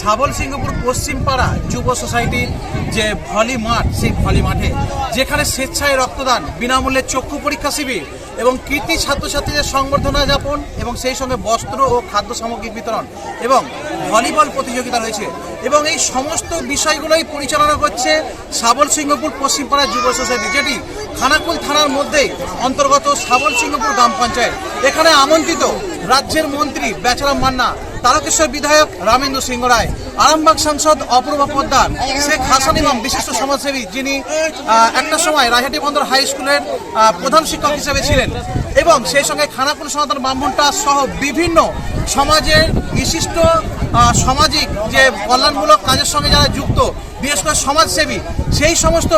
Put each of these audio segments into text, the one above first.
সাবল সিংহপুর পশ্চিমপাড়া যুব সোসাইটির যে ভলি মাঠ, সেই ভলি মাঠে, যেখানে স্বেচ্ছায় রক্তদান, বিনামূল্যে চক্ষু পরীক্ষা শিবির এবং কৃতি ছাত্রছাত্রীদের সংবর্ধনা যাপন এবং সেই সঙ্গে বস্ত্র ও খাদ্য সামগ্রী বিতরণ এবং ভলিবল প্রতিযোগিতা রয়েছে। এবং এই সমস্ত বিষয়গুলোই পরিচালনা করছে সাবল সিংহপুর পশ্চিমপাড়া যুব সোসাইটি, যেটি খানাকুল থানার মধ্যেই অন্তর্গত সাবল সিংহপুর গ্রাম পঞ্চায়েত। এখানে আমন্ত্রিত রাজ্যের মন্ত্রী বেচারাম মান্না তারকেশ্বর বিধায়ক রামেন্দ্র সিংহ রায়, আরামবাগ সাংসদ অপূর্ব পোদ্দার, শেখ হাসান ইমাম বিশিষ্ট সমাজসেবী যিনি একটা সময় রাহাটি বন্দর হাই স্কুলের প্রধান শিক্ষক হিসেবে ছিলেন এবং সেই সঙ্গে খানাকুল সনাতন ব্রাহ্মণটা সহ বিভিন্ন সমাজের বিশিষ্ট সামাজিক যে কল্যাণমূলক কাজের সঙ্গে যারা যুক্ত বিশেষ করে সমাজসেবী, সেই সমস্ত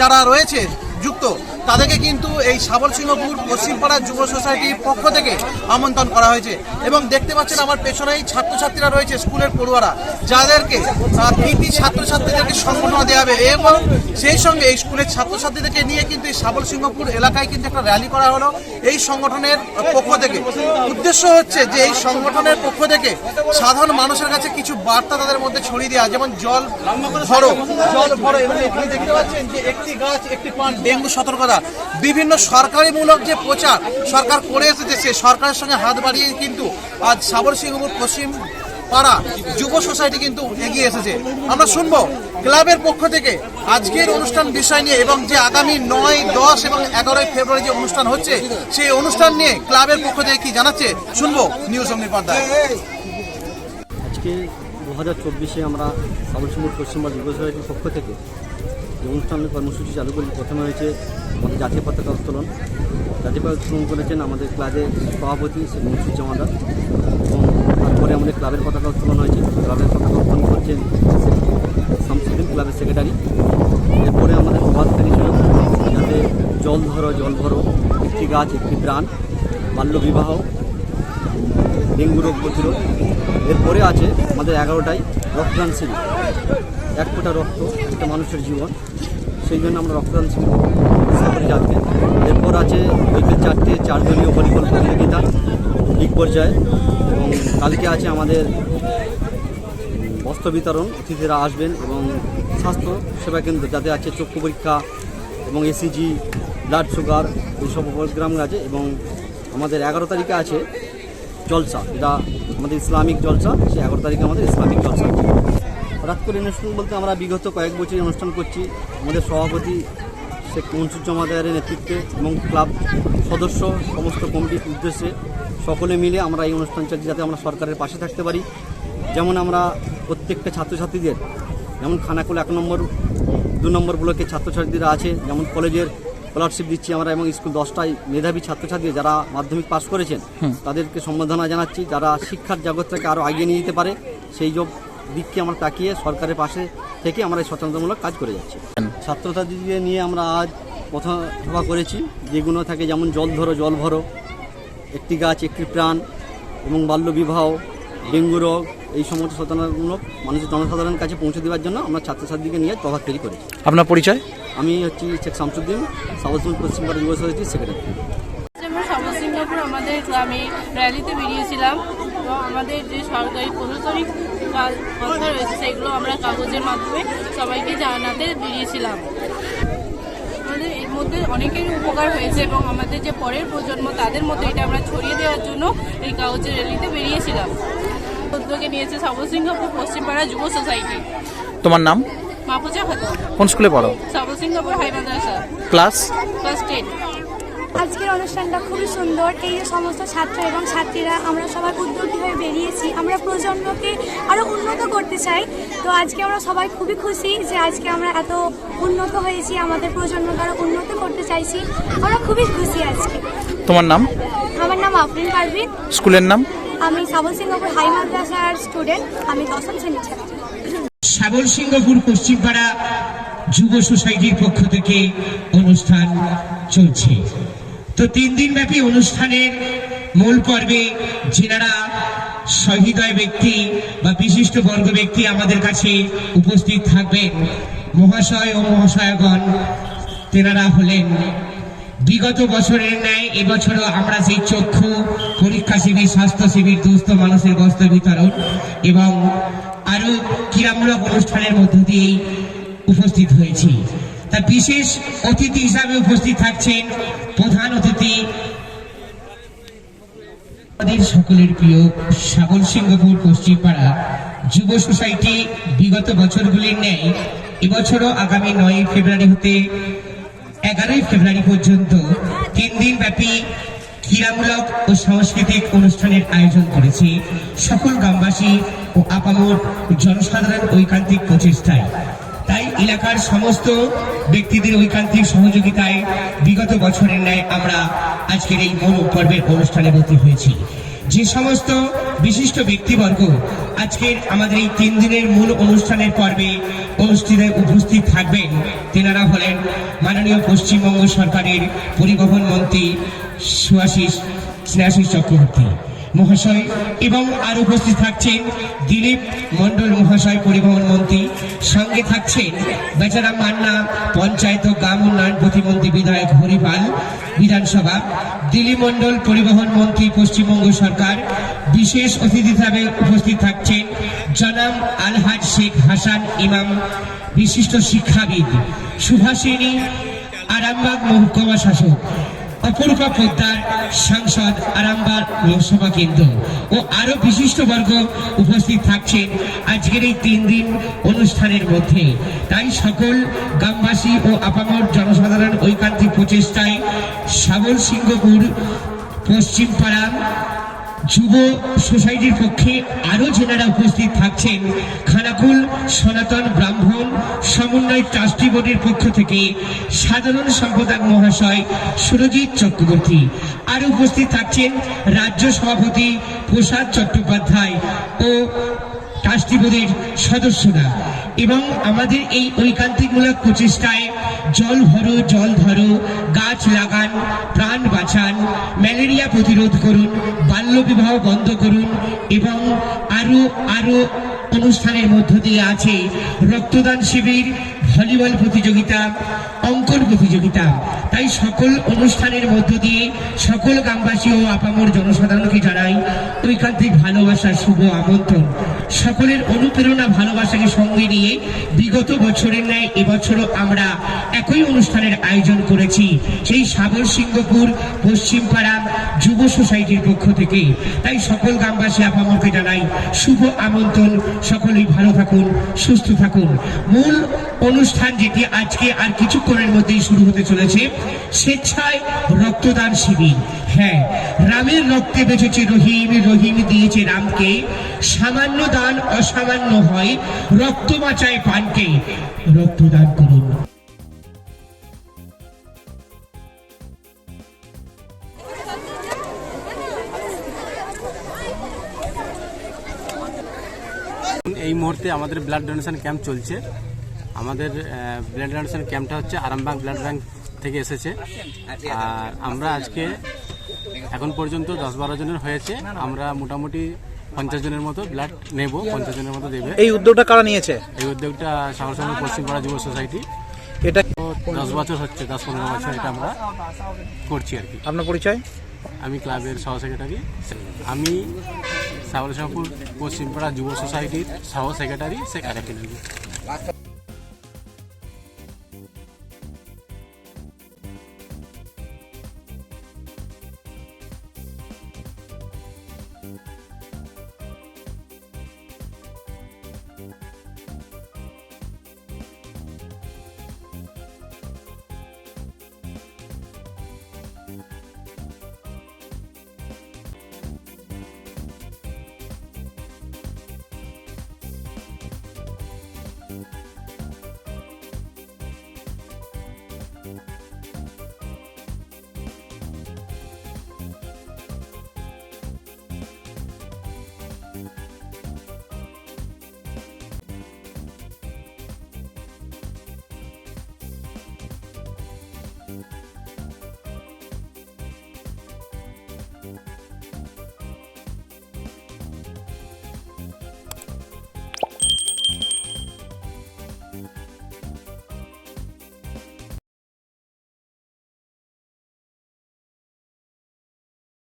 যারা রয়েছে যুক্ত, তাদেরকে কিন্তু এই সাবল সিংহপুর পশ্চিমপাড়া যুব সোসাইটির পক্ষ থেকে আমন্ত্রণ করা হয়েছে। এবং দেখতে পাচ্ছেন আমার পেছনেই ছাত্রছাত্রীরা রয়েছে স্কুলের পড়ুয়ারা, যাদেরকে কৃতি ছাত্রছাত্রীদেরকে সম্মাননা দেওয়া হবে এবং সেই সঙ্গে এই স্কুলের ছাত্রছাত্রীদেরকে নিয়ে কিন্তু এই সাবল সিংহপুর এলাকায় কিন্তু একটা র্যালি করা হলো এই সংগঠনের পক্ষ থেকে। উদ্দেশ্য হচ্ছে যে এই সংগঠনের পক্ষ থেকে সাধারণ মানুষের কাছে কিছু বার্তা তাদের মধ্যে ছড়িয়ে দেওয়া, যেমন জল ভরো, জল ভরো। এবং এখানে দেখতে পাচ্ছেন যে একটি গাছ, একটি পান ডেঙ্গু সতর্কতা। বিভিন্ন সরকারিমূলক যে প্রচার সরকার করে এসেছে সরকারের সঙ্গে হাত বাড়িয়ে কিন্তু আজ সাবর সিংহপুর পশ্চিম পাড়া যুব সোসাইটি কিন্তু এগিয়ে এসেছে। আমরা শুনব ক্লাবের পক্ষ থেকে আজকের অনুষ্ঠান বিষয় নিয়ে এবং যে আগামী নয়, দশ এবং এগারোই ফেব্রুয়ারি যে অনুষ্ঠান হচ্ছে, সেই অনুষ্ঠান নিয়ে ক্লাবের পক্ষ থেকে কি জানাচ্ছে, শুনব নিউজ অগ্নি পর্দায় আজকে দু হাজার চব্বিশে আমরা সাবলসিমুর পশ্চিমবঙ্গ যুব সোসাইটির পক্ষ থেকে যে অনুষ্ঠান কর্মসূচি চালু করি। প্রথমে হয়েছে আমাদের জাতীয় পতাকা উত্তোলন। জাতীয় পতাকা উত্তোলন করেছেন আমাদের ক্লাবের সভাপতি মনসুর জামাদার এবং তারপরে আমাদের ক্লাবের পতাকা উত্তোলন হয়েছে। ক্লাবের পতাকা উত্তোলন করছেন শামসুদ্দিন ক্লাবের সেক্রেটারি। এরপরে আমাদের প্রভাত ছিল যাতে জল ধরো, জল ভরো, একটি গাছ, একটি প্রাণ বাল্যবিবাহ ডেঙ্গু রোগ প্রতিরোধ এরপরে আছে আমাদের এগারোটায় রক্তদান শিবির। এক ফোঁটা রক্ত একটা মানুষের জীবন। সেই জন্য আমরা রক্তদান শিবির করেছি। এরপর আছে বিকেল চারটে চার দলীয় ভলিবল প্রতিযোগিতা লিগ পর্যায়ে। এবং কালকে আছে আমাদের বস্ত্র বিতরণ, অতিথিরা আসবেন এবং স্বাস্থ্য সেবা কেন্দ্র যাতে আছে চক্ষু পরীক্ষা এবং এসিজি ব্লাড সুগার এইসব প্রোগ্রাম আছে এবং আমাদের এগারো তারিখে আছে জলসা এটা আমাদের ইসলামিক জলসা, সেই এগারো তারিখে আমাদের ইসলামিক জলসা। হঠাৎ করে অনুষ্ঠান বলতে আমরা বিগত কয়েক বছর অনুষ্ঠান করছি। আমাদের সভাপতি শেখ মনসুর জমাদারের নেতৃত্বে এবং ক্লাব সদস্য, সমস্ত কমিটির উদ্দেশ্যে সকলে মিলে আমরা এই অনুষ্ঠান চাচ্ছি যাতে আমরা সরকারের পাশে থাকতে পারি। যেমন আমরা প্রত্যেকটা ছাত্রছাত্রীদের, যেমন খানাকুল এক নম্বর, দু নম্বর ব্লকে ছাত্রছাত্রীরা আছে, যেমন কলেজের স্কলারশিপ দিচ্ছি আমরা এবং স্কুল দশটায় মেধাবী ছাত্রছাত্রী যারা মাধ্যমিক পাশ করেছেন তাদেরকে সম্বোধনা জানাচ্ছি। যারা শিক্ষার জগৎটাকে আরও এগিয়ে নিয়ে যেতে পারে সেই যোগ দিককে আমরা তাকিয়ে সরকারের পাশে থেকে আমরা এই সচেতনতামূলক কাজ করে যাচ্ছি। ছাত্রছাত্রীদের নিয়ে আমরা আজ কথা সভা করেছি যেগুলো থাকে যেমন জল ধরো জল ভরো একটি গাছ একটি প্রাণ এবং বাল্যবিবাহ ডেঙ্গু রোগ এই সমস্ত সচেতনতামূলক মানুষের জনসাধারণের কাছে পৌঁছে দেওয়ার জন্য আমরা ছাত্রছাত্রীকে নিয়ে প্রভাব তৈরি করেছি। আপনার পরিচয়? আমি হচ্ছি শেখ শামসুদ্দিন সাউথ পশ্চিমবঙ্গ যুব সোসাইটির সেক্রেটারি আমরা সমাজ আমাদের গ্রামে র্যালিতে বেরিয়েছিলাম। তো আমাদের যে সরকারি প্রশাসনিক কাজ কথা রয়েছে সেগুলো আমরা কাগজের মাধ্যমে সবাইকে জানাতে বেরিয়েছিলাম। আমাদের এর মধ্যে অনেকেরই উপকার হয়েছে এবং আমাদের যে পরের প্রজন্ম তাদের মধ্যে এটা আমরা ছড়িয়ে দেওয়ার জন্য এই কাগজের র্যালিতে বেরিয়েছিলাম। উদ্যোগে নিয়েছে সমাজ পশ্চিমপাড়া যুব সোসাইটি। তোমার নাম? মাপুজা খাতুন। কোন স্কুলে পড়ো? সমাজ সিঙ্গাপুর হাই মাদ্রাসা। ক্লাস? Class ten. আজকের অনুষ্ঠানটা খুবই সুন্দর। এই যে সমস্ত ছাত্র এবং ছাত্রীরা আমরা সবাই উদ্যোগী হয়ে বেরিয়েছি। আমরা প্রজন্মকে আরও উন্নত করতে চাই। তো আজকে আমরা সবাই খুবই খুশি যে আজকে আমরা এত উন্নত হয়েছি আমাদের প্রজন্মকে আরও উন্নত করতে চাইছি। আমরা খুবই খুশি আজকে। তোমার নাম? আমার নাম আফরিন পারভিন। স্কুলের নাম? আমি সিংহপুর হাই মাদ্রাসার স্টুডেন্ট আমি দশম ছাত্রী। সিংহপুর পশ্চিমপাড়া যুব সোসাইটির পক্ষ থেকে অনুষ্ঠান চলছে। তো তিন দিন ব্যাপী অনুষ্ঠানের মূল পর্বে যেনারা সহৃদয় ব্যক্তি বা বিশিষ্ট বর্গ ব্যক্তি আমাদের কাছে উপস্থিত থাকবেন, মহাশয় ও মহাশয়গণ, তেনারা হলেন বিগত বছরের ন্যায়, এবছরও আমরা সেই চক্ষু, পরীক্ষা শিবির, স্বাস্থ্য শিবির, দুস্থ মানুষের বস্ত্র বিতরণ এবং আরও ক্রীড়ামূলক অনুষ্ঠানের মধ্য দিয়েই উপস্থিত হয়েছি। তা বিশেষ অতিথি হিসাবে উপস্থিত থাকছেন প্রধান অতিথি আমাদের সকলের প্রিয় সাগর সিংহপুর পশ্চিমপাড়া যুব সোসাইটি বিগত বছরগুলির ন্যায়, এবছরও আগামী নয় ফেব্রুয়ারি হতে এগারোই ফেব্রুয়ারি পর্যন্ত তিন দিন ব্যাপী ক্রীড়ামূলক ও সাংস্কৃতিক অনুষ্ঠানের আয়োজন করেছে সকল গ্রামবাসী ও আপামর জনসাধারণ ঐকান্তিক প্রচেষ্টায়। তাই এলাকার সমস্ত ব্যক্তিদের ঐকান্তিক সহযোগিতায় বিগত বছরের ন্যায় আমরা আজকের এই মূল পর্বের অনুষ্ঠানে ভর্তি হয়েছি। যে সমস্ত বিশিষ্ট ব্যক্তিবর্গ আজকের আমাদের এই তিন দিনের মূল অনুষ্ঠানের পর্বে অনুষ্ঠানে উপস্থিত থাকবেন তেনারা হলেন মাননীয় পশ্চিমবঙ্গ সরকারের পরিবহন মন্ত্রী সুয়াশিস স্নেহাশিস চক্রবর্তী। মহাশয় এবং আর উপস্থিত থাকছেন দিলীপ মন্ডল মহাশয়, পরিবহন মন্ত্রী। সঙ্গে থাকছেন বেচারাম মান্না, পঞ্চায়েত ও গ্রাম উন্নয়ন প্রতিমন্ত্রী বিধায়ক হরিপাল, বিধানসভা। দিলীপ মন্ডল পরিবহন মন্ত্রী, পশ্চিমবঙ্গ সরকার। বিশেষ অতিথি হিসাবে উপস্থিত থাকছেন জনাম আলহাজ শেখ হাসান ইমাম, বিশিষ্ট শিক্ষাবিদ, সুভাষিনী, আরামবাগ মহকুমা শাসক। অপরূপা পোদ্দার সাংসদ আরামবাগ লোকসভা কেন্দ্র ও আরও বিশিষ্ট বর্গ উপস্থিত থাকছেন আজকের এই তিন দিন অনুষ্ঠানের মধ্যে। তাই সকল গ্রামবাসী ও আপামর জনসাধারণ ঐকান্তিক প্রচেষ্টায় সাগর সিংহপুর পশ্চিমপাড়া যুব সোসাইটির পক্ষে আরও যেনারা উপস্থিত থাকছেন। খানাকুল, সনাতন, ব্রাহ্মণ, সমন্বয় ট্রাস্টি বোর্ডের পক্ষ থেকে সাধারণ সম্পাদক মহাশয় সুরজিৎ চক্রবর্তী। আর উপস্থিত থাকছেন রাজ্য সভাপতি প্রসাদ চট্টোপাধ্যায় ও বোর্ডের সদস্যরা। এবং আমাদের এই ঐকান্তিকমূলক প্রচেষ্টায় জল ভরো, জল ধরো, গাছ লাগান, প্রাণ বাঁচান, ম্যালেরিয়া প্রতিরোধ করুন, বাল্যবিবাহ বন্ধ করুন এবং আরও আরও অনুষ্ঠানের মধ্য দিয়ে আছে রক্তদান শিবির, ভলিবল প্রতিযোগিতা, অঙ্কন প্রতিযোগিতা। তাই সকল অনুষ্ঠানের মধ্য দিয়ে সকল গ্রামবাসী ও আপামর জনসাধারণকে জানাই ঐকান্তিক ভালোবাসার শুভ আমন্ত্রণ। সকলের অনুপ্রেরণা, ভালোবাসাকে সঙ্গে নিয়ে বিগত বছরের ন্যায় এবছরও আমরা একই অনুষ্ঠানের আয়োজন করেছি। সেই সাগর সিংহপুর, পশ্চিমপাড়া যুব সোসাইটির পক্ষ থেকে। তাই সকল গ্রামবাসী, আপামরকে জানাই শুভ আমন্ত্রণ সকলেই ভালো থাকুন, সুস্থ থাকুন। মূল অনুষ্ঠান যেটি আজকে আর কিছুক্ষণের মধ্যেই শুরু হতে চলেছে, স্বেচ্ছায় রক্তদান শিবির। হ্যাঁ রামের রক্তে বেঁচেছে রহিম রহিম দিয়েছে রামকে। সামান্য দান অসামান্য হয়, রক্ত বাঁচায় পানকে রক্তদান করুন। মুহূর্তে আমাদের ব্লাড ডোনেশন ক্যাম্প চলছে। আমাদের ব্লাড ডোনেশন ক্যাম্পটা হচ্ছে আরামবাগ ব্লাড ব্যাংক থেকে এসেছে। আর আমরা আজকে এখন পর্যন্ত দশ বারো জনের হয়েছে। আমরা মোটামুটি পঞ্চাশ জনের মতো ব্লাড নেব পঞ্চাশ জনের মতো দেবে। এই উদ্যোগটা কারা নিয়েছে? এই উদ্যোগটা সাগরসঙ্গ পশ্চিমপাড়া যুব সোসাইটি। এটা দশ বছর হচ্ছে দশ পনেরো বছর এটা আমরা করছি আর কি। আপনার পরিচয়? আমি ক্লাবের সহ সেক্রেটারি আমি সাগরসঙ্গপুর পশ্চিমপাড়া যুব সোসাইটির সহ সেক্রেটারি সে আরেফিন